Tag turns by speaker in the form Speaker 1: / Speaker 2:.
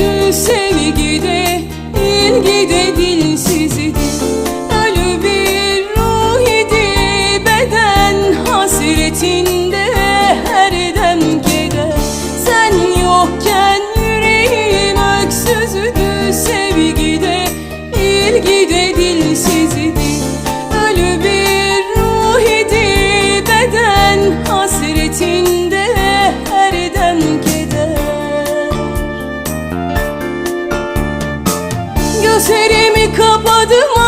Speaker 1: Gül sevgide, ilgide dilsiz Ölü bir ruh idi beden hasretinde her dem Sen yokken yüreğim öksüzdü sevgide, ilgide dilsiz Ölü bir ruh idi beden hasretinde Gözlerimi kapadım